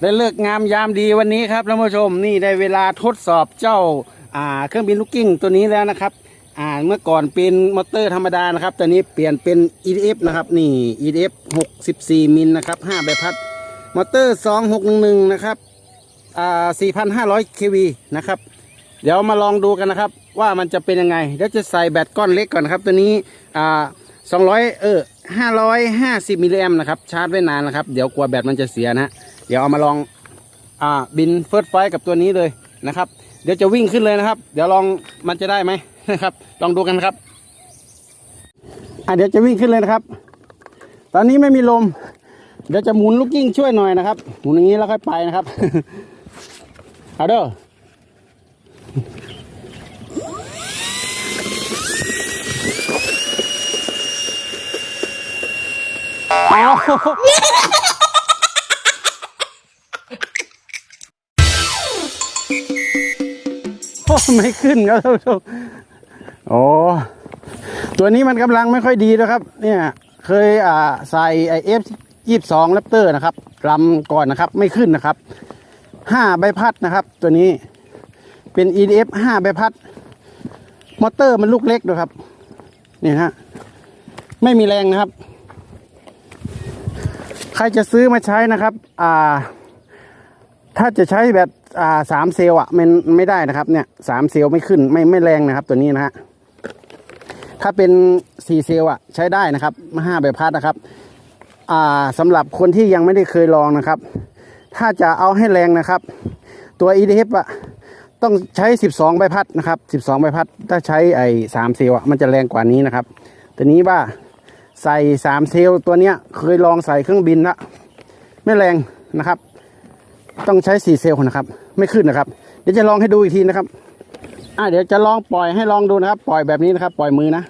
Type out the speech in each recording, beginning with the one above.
ได้เลิกงามยามดีวันนี้ครับท่านผู้ชมนี่ได้เวลาทดสอบเจ้าอ่าเครื่องบินลูกกิ้งตัวนี้แล้วนะครับอ่าเมื่อก่อนเป็นมอเตอร์ธรรมดานะครับตอนนี้เปลี่ยนเป็น EDF นะครับนี่ EDF 64 มิลนะครับ5ใบพัดมอเตอร์ 2611 นะครับอ่า4,500 kV นะครับ เดี๋ยวมาลองดูกันนะครับ ว่ามันจะเป็นยังไงเดี๋ยวจะใส่แบตก้อนเล็กก่อนครับ ตัวนี้อ่า200 เออ 550มิลลิแอมนะครับ ชาร์จไว้นานนะครับ เดี๋ยวกลัวแบตมันจะเสียนะเดี๋ยวเอามาลองอ่าบินเฟิร์สไฟกับตัวนี้เลยนะครับ เดี๋ยวจะวิ่งขึ้นเลยนะครับ เดี๋ยวลองมันจะได้ไหมนะครับ ลองดูกันครับอะเดี๋ยวจะวิ่งขึ้นเลยนะครับ ตอนนี้ไม่มีลม เดี๋ยวจะหมุนลูกกิ้งช่วยหน่อยนะครับ หมุนอย่างนี้แล้วค่อยไปนะครับ เอาเด้อ โอ้ไม่ขึ้นครับท่านผู้ชมโอ้ตัวนี้มันกำลังไม่ค่อยดีนะครับ เนี่ย เคยอ่าใส่ไอเอฟยี่สิบสองแรปเตอร์นะครับลำก่อนนะครับ ไม่ขึ้นนะครับห้าใบพัดนะครับ ตัวนี้เป็น EDF ห้าใบพัด มอเตอร์มันลูกเล็กด้วยครับ นี่ฮะ ไม่มีแรงนะครับ รจะซื้อมาใช้นะครับ อ่า ถ้าจะใช้แบบอ่าสามเซลล์อะมันไม่ได้นะครับ เนี่ยสามเซล์ไม่ขึ้นไม่ไม่แรงนะครับ ตัวนี้นะฮะถ้าเป็นสี่เซลล์อะใช้ได้นะครับห้าใบพัดนะครับ อ่าสำหรับคนที่ยังไม่ได้เคยลองนะครับ ถ้าจะเอาให้แรงนะครับ ตัว EDF อะต้องใช้ 12 ใบพัดนะครับ 12 ใบพัด ถ้าใช้ไอ้สามเซลล์อะมันจะแรงกว่านี้นะครับ ตัวนี้ว่า ใส่สามเซลล์ตัวเนี้ยเคยลองใส่เครื่องบินละไม่แรงนะครับ ต้องใช้สี่เซลล์นะครับ ไม่ขึ้นนะครับ เดี๋ยวจะลองให้ดูอีกทีนะครับ อ่าเดี๋ยวจะลองปล่อยให้ลองดูนะครับ ปล่อยแบบนี้นะครับ ปล่อยมือนะ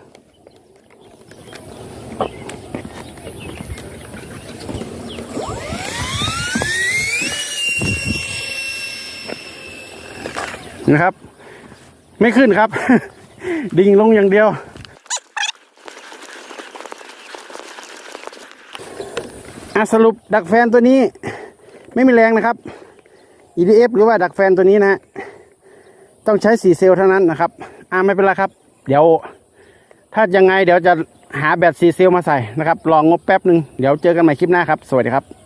นะครับ ไม่ขึ้นครับ ดิ่งลงอย่างเดียว อะสรุปดักแฟนตัวนี้ ไม่มีแรงนะครับ EDF หรือว่าดักแฟนตัวนี้นะ ต้องใช้สี่เซล์เท่านั้นนะครับ อ่าไม่เป็นไรครับ เดี๋ยว ถ้ายังไงเดี๋ยวจะหาแบตสี่เซลล์มาใส่นะครับ ลองงบแป๊บหนึ่งเดี๋ยวเจอกันใหม่คลิปหน้าครับ สวัสดีครับ